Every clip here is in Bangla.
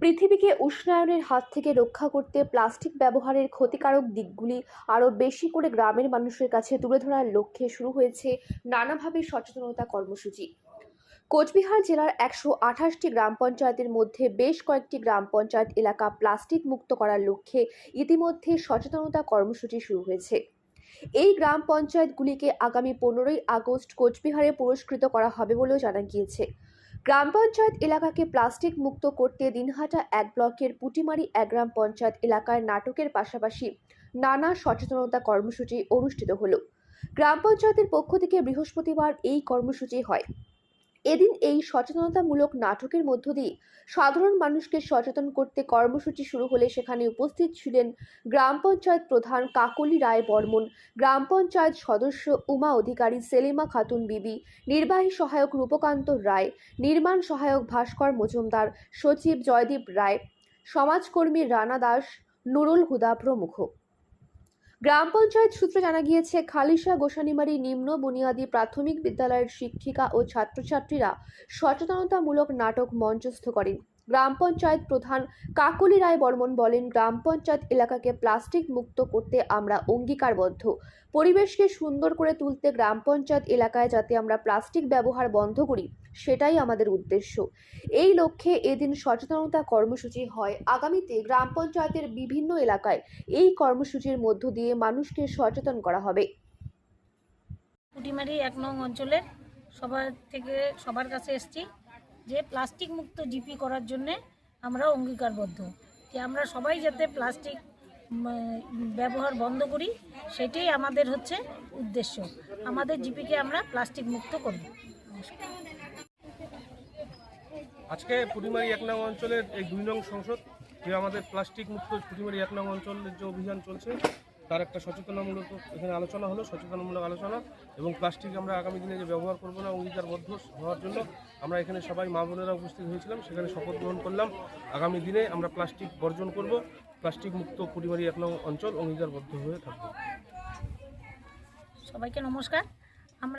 পৃথিবীকে উষ্ণায়নের হাত থেকে রক্ষা করতে প্লাস্টিক ব্যবহারের ক্ষতিকারক দিকগুলি আরও বেশি করে গ্রামের মানুষের কাছে তুলে ধরার লক্ষ্যে শুরু হয়েছে নানাভাবে সচেতনতা কর্মসূচি। কোচবিহার জেলার একশো আঠাশটি গ্রাম পঞ্চায়েতের মধ্যে বেশ কয়েকটি গ্রাম পঞ্চায়েত এলাকা প্লাস্টিক মুক্ত করার লক্ষ্যে ইতিমধ্যে সচেতনতা কর্মসূচি শুরু হয়েছে। এই গ্রাম পঞ্চায়েতগুলিকে আগামী পনেরোই আগস্ট কোচবিহারে পুরস্কৃত করা হবে বলেও জানা গিয়েছে। গ্রাম পঞ্চায়েত এলাকাকে প্লাস্টিক মুক্ত করতে দিনহাটা এক ব্লকের পুটিমারি এক গ্রাম পঞ্চায়েত এলাকায় নাটকের পাশাপাশি নানা সচেতনতা কর্মসূচি অনুষ্ঠিত হলো। গ্রাম পঞ্চায়েতের পক্ষ থেকে বৃহস্পতিবার এই কর্মসূচি হয়। এদিন এই সচেতনতামূলক নাটকের মধ্য দিয়ে সাধারণ মানুষকে সচেতন করতে কর্মসূচি শুরু হলে সেখানে উপস্থিত ছিলেন গ্রাম পঞ্চায়েত প্রধান কাকলি রায় বর্মন, গ্রাম পঞ্চায়েত সদস্য উমা অধিকারী সেলিমা খাতুন বিবি, নির্বাহী সহায়ক রূপকান্ত রায়, নির্মাণ সহায়ক ভাস্কর মজুমদার, সচিব জয়দীপ রায়, সমাজকর্মী রানা দাস, নুরুল হুদা প্রমুখ। গ্রাম পঞ্চায়েত সূত্রে জানা গিয়েছে, খালিশা গোসানিমারি নিম্ন বুনিয়াদী প্রাথমিক বিদ্যালয়ের শিক্ষিকা ও ছাত্রছাত্রীরা সচেতনতামূলক নাটক মঞ্চস্থ করেন। গ্রাম পঞ্চায়েত প্রধান কাকলি রায় বর্মন বলেন, গ্রাম পঞ্চায়েত এলাকাকে প্লাস্টিক মুক্ত করতে আমরা অঙ্গীকারবদ্ধ। পরিবেশকে সুন্দর করে তুলতে গ্রাম পঞ্চায়েত এলাকায় যাতে আমরা প্লাস্টিক ব্যবহার বন্ধ করি, সেটাই আমাদের উদ্দেশ্য। এই লক্ষ্যে এদিন সচেতনতা কর্মসূচি হয়। আগামীতে গ্রাম পঞ্চায়েতের বিভিন্ন এলাকায় এই কর্মসূচির মধ্য দিয়ে মানুষকে সচেতন করা হবে। পুটিমারি এক নং অঞ্চলের সবার থেকে সবার কাছে এসছি। যে প্লাস্টিক মুক্ত জিপি করার জন্যে আমরা অঙ্গীকারবদ্ধ। যে আমরা সবাই যাতে প্লাস্টিক ব্যবহার বন্ধ করি, সেটাই আমাদের হচ্ছে উদ্দেশ্য। আমাদের জিপিকে আমরা প্লাস্টিক মুক্ত করব। আজকে পুটিমারি এক নং অঞ্চলের এই দুই নং সংসদ, যে আমাদের প্লাস্টিক মুক্ত পুটিমারি এক নং অঞ্চলের যে অভিযান চলছে তার একটা সচেতনামূলক এখানে আলোচনা হলো, সচেতনামূলক আলোচনা এবং প্লাস্টিক আমরা আগামী দিনে যে ব্যবহার করব না অঙ্গীকারবদ্ধ হওয়ার জন্য আমরা এখানে সবাই মা বোনেরা উপস্থিত হয়েছিলাম, সেখানে শপথ গ্রহণ করলাম। আগামী দিনে আমরা প্লাস্টিক বর্জন করব, প্লাস্টিক মুক্ত পরিবারই এক নং অঞ্চল অঙ্গীকারবদ্ধ হয়ে থাকব। সবাইকে নমস্কার। আমরা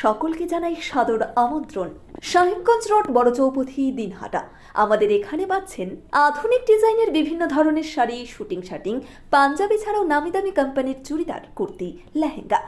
সকলকে জানাই সাদর আমন্ত্রণ। সাহেবগঞ্জ রোড, বড় চৌপথি, দিনহাটা। আমাদের এখানে পাচ্ছেন আধুনিক ডিজাইনের বিভিন্ন ধরনের শাড়ি, শুটিং শাটিং, পাঞ্জাবি ছাড়াও নামি দামি কোম্পানির চুড়িদার, কুর্তি, লেহেঙ্গা।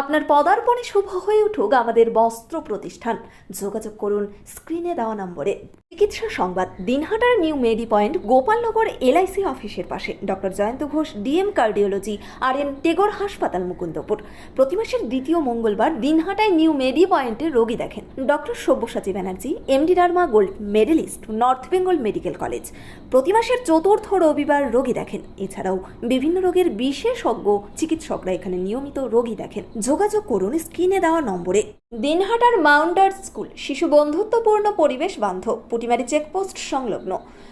আপনার পদার্পণে শুভ হয়ে উঠুক আমাদের বস্ত্র প্রতিষ্ঠান। যোগাযোগ করুন স্ক্রিনে দেওয়া নম্বরে। চিকিৎসা সংবাদ, দিনহাটার New Medi Point, Gopalnagar LIC অফিসের পাশে। Doctor Jayanta Ghosh, DM cardiology, R N Tagore হাসপাতাল মুকুন্দপুর। প্রতি মাসের দ্বিতীয় মঙ্গলবার দিনহাটায় নিউ মেডি পয়েন্টে রোগী দেখেন। Doctor Sabyasachi Banerjee, MD derma gold medallist, north Bengal medical college. প্রতি মাসের চতুর্থ রবিবার রোগী দেখেন। এছাড়াও বিভিন্ন রোগের বিশেষজ্ঞ, চিকিৎসকরা এখানে নিয়মিত রোগী দেখেন। যোগাযোগ করুন স্ক্রিনে দেওয়া নম্বরে। দিনহাটার মাউন্টার স্কুল, শিশু বন্ধুত্বপূর্ণ পরিবেশ বান্ধব, পুটিমারি চেকপোস্ট সংলগ্ন।